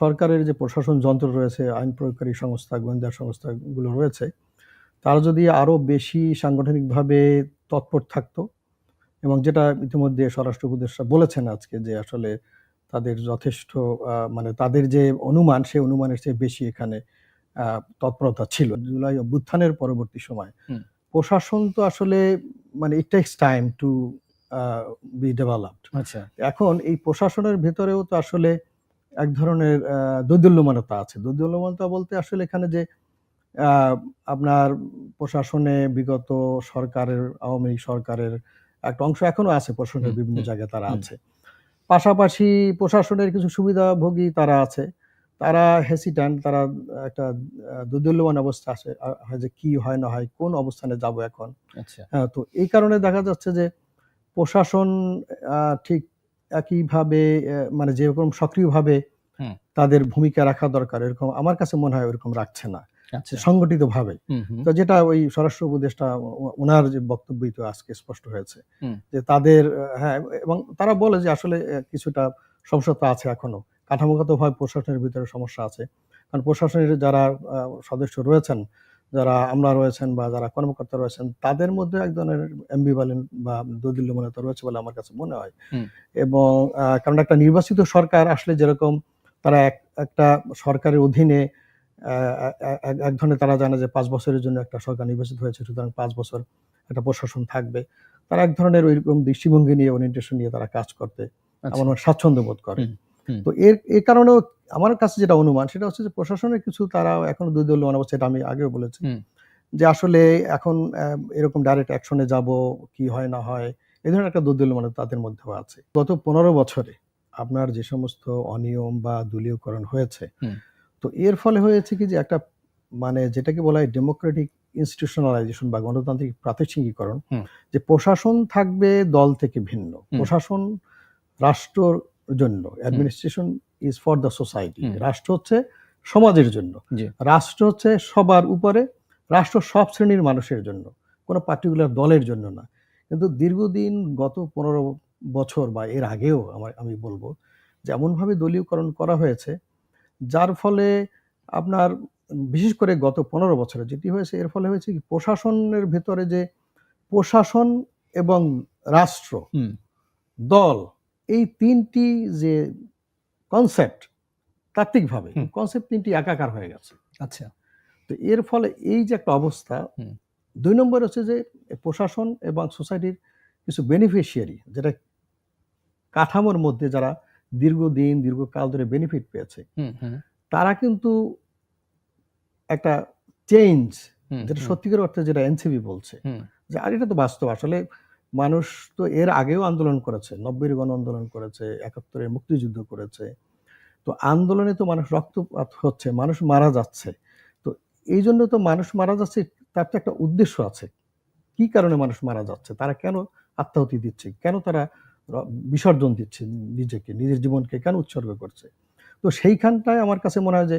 সরকারের যে প্রশাসন যন্ত্র রয়েছে আইন প্রয়োগকারী সংস্থা গোয়েন্দা সংস্থাগুলো রয়েছে তারা যদি আরও বেশি সাংগঠনিকভাবে তৎপর থাকতো এবং যেটা ইতিমধ্যে স্বরাষ্ট্র উপদেষ্টা বলেছেন আজকে যে আসলে তাদের যথেষ্ট মানে তাদের যে অনুমান সেই অনুমানের চেয়ে বেশি এখানে আহ, তৎপরতা ছিল। জুলাই অভ্যুত্থানের পরবর্তী সময়। প্রশাসন তো আসলে মানে it takes time to be developed আচ্ছা। এখন এই প্রশাসনের ভেতরেও তো আসলে এক ধরনের দোদুল্যমানতা আছে। দোদুল্যমানতা বলতে আসলে এখানে যে আপনার প্রশাসনে বিগত সরকারের আওয়ামী লীগ সরকারের একটা অংশ এখনও আছে প্রশাসনের বিভিন্ন জায়গায় তারা আছে। পাশাপাশি প্রশাসনের কিছু সুবিধাভোগী তারা আছে। তারা হেসিট্যান্ট তারা একটা আহ, দোদুল্যমান অবস্থা আছে হয় যে কি হয় না হয় কোন অবস্থানে যাব এখন। আচ্ছা। হ্যাঁ তো এই কারণে দেখা যাচ্ছে যে প্রশাসন আহ, ঠিক একইভাবে মানে যেরকম সক্রিয়ভাবে তাদের ভূমিকা রাখা দরকার এরকম আমার কাছে মনে হয় ওরকম রাখছে না। আচ্ছা। সংগঠিত ভাবে তো যেটা ওই স্বরাষ্ট্র উপদেষ্টা ওনার যে বক্তব্যই তো আজকে স্পষ্ট হয়েছে যে তাদের হ্যাঁ এবং তারা বলে যে আসলে কিছুটা সমস্যা তো আছে এখনও। কাঠামোগতভাবে প্রশাসনের ভিতরে সমস্যা আছে। কারণ প্রশাসনের যারা সদস্য রয়েছেন যারা আমলা রয়েছেন বা যারা কর্মকর্তা রয়েছেন তাদের মধ্যে এক ধরনের অ্যাম্বিভ্যালেন্ট বা দোদিল্যমনতা রয়েছে বলে আমার কাছে মনে হয়। এবং কারণ একটা নির্বাচিত সরকার আসলে যেরকম তারা এক- একটা সরকারের অধীনে এক- ধরনের তারা জানে যে পাঁচ বছরের জন্য একটা সরকার নির্বাচিত হয়েছে সুতরাং পাঁচ বছর একটা প্রশাসন থাকবে। তারা এক ধরনের ওইরকম দৃষ্টিভঙ্গি নিয়ে ওরিয়েন্টেশন নিয়ে তারা কাজ করতে আচ্ছা। আমার স্বাচ্ছন্দ্য বোধ করে। তো এর এই কারণেও আমার কাছে যেটা অনুমান সেটা হচ্ছে যে প্রশাসনের কিছু তারা এখনও দুই দলীয় অবস্থা এটা আমি আগেও বলেছি। যে আসলে এখন এরকম ডাইরেক্ট অ্যাকশনে যাব কি হয় না হয় এই ধরনের একটা দুদলীয় মানে তাদের মধ্যেও আছে। গত পনেরো বছরে আপনার যে সমস্ত অনিয়ম বা দলীয়করণ হয়েছে তো এর ফলে হয়েছে কি যে একটা মানে যেটাকে বলা হয় ডেমোক্রেটিক ইনস্টিটিউশনালাইজেশন বা গণতান্ত্রিক প্রাতিষ্ঠানিকীকরণ যে প্রশাসন থাকবে দল থেকে ভিন্ন। প্রশাসন রাষ্ট্রর জন্য। Administration is for the society রাষ্ট্র হচ্ছে সমাজের জন্য। রাষ্ট্র হচ্ছে সবার উপরে রাষ্ট্র সব শ্রেণির মানুষের জন্য কোনো পার্টিকুলার দলের জন্য না। কিন্তু দীর্ঘদিন গত পনেরো বছর বা এর আগেও আমার আমি বলব যে এমনভাবে দলীয়করণ করা হয়েছে যার ফলে আপনার বিশেষ করে গত পনেরো বছরে যেটি হয়েছে এর ফলে হয়েছে কি প্রশাসনের ভেতরে যে প্রশাসন এবং রাষ্ট্র দল এই তিনটি যে কনসেপ্ট তাত্ত্বিকভাবে কনসেপ্ট তিনটি একাকার হয়ে গেছে। আচ্ছা। তো এর ফলে এই যে একটা অবস্থা দুই নম্বর হচ্ছে যে প্রশাসন এবং সোসাইটির কিছু বেনিফিশিয়ারি যেটা কাঠামোর মধ্যে যারা দীর্ঘদিন দীর্ঘকাল ধরে বেনিফিট পেয়েছে তারা কিন্তু একটা চেঞ্জ যেটা সত্যিকার অর্থে যেটা এনসিবি বলছে যে আর এটা তো বাস্তব আসলে মানুষ তো এর আগেও আন্দোলন করেছে নব্বইয়ের গণ আন্দোলন করেছে একাত্তরে মুক্তিযুদ্ধ করেছে। তো আন্দোলনে তো মানুষ রক্তপাত হচ্ছে মানুষ মারা যাচ্ছে। তো এই জন্য তো মানুষ মারা যাচ্ছে তার তো একটা উদ্দেশ্য আছে। কি কারণে মানুষ মারা যাচ্ছে? তারা কেন আত্মাহতি দিচ্ছে? কেন তারা বিসর্জন দিচ্ছে নিজেকে নিজের জীবনকে কেন উৎসর্গ করছে? তো সেইখানটায় আমার কাছে মনে হয় যে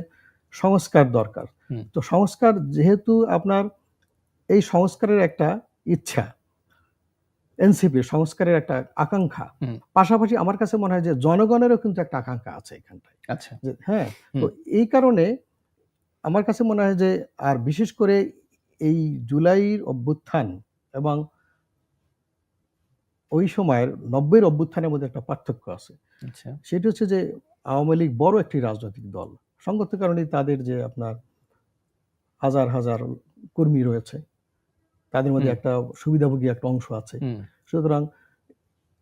সংস্কার দরকার। তো সংস্কার যেহেতু আপনার এই সংস্কারের একটা ইচ্ছা এনসিপি সংস্কারের একটা আকাঙ্ক্ষা। পাশাপাশি আমার কাছে মনে হয় যে জনগণেরও কিন্তু একটা আকাঙ্ক্ষা আছে এখানটায়। আচ্ছা। হ্যাঁ তো এই কারণে আমার কাছে মনে হয় যে আর বিশেষ করে এই জুলাইয়ের অভ্যুত্থান এবং ওই সময়ের নব্বইয়ের অভ্যুত্থানের মধ্যে একটা পার্থক্য আছে। আচ্ছা। সেটি হচ্ছে যে আওয়ামী লীগ বড় একটি রাজনৈতিক দল। সঙ্গত কারণে তাদের যে আপনার হাজার হাজার কর্মী রয়েছে তাদের মধ্যে একটা সুবিধাভোগী একটা অংশ আছে। সুতরাং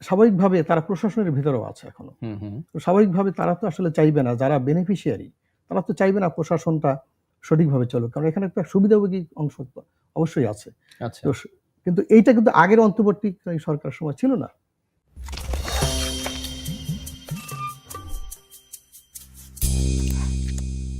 স্বাভাবিকভাবে তারা প্রশাসনের ভিতরেও আছে এখনও। স্বাভাবিকভাবে তারা তো আসলে চাইবে না যারা বেনিফিশিয়ারি তারা তো চাইবে না প্রশাসনটা সঠিকভাবে চলুক। কারণ এখানে একটা সুবিধাভোগী অংশ অবশ্যই আছে। আচ্ছা। তো কিন্তু এইটা কিন্তু আগের অন্তর্বর্তী সরকার সময় ছিল না।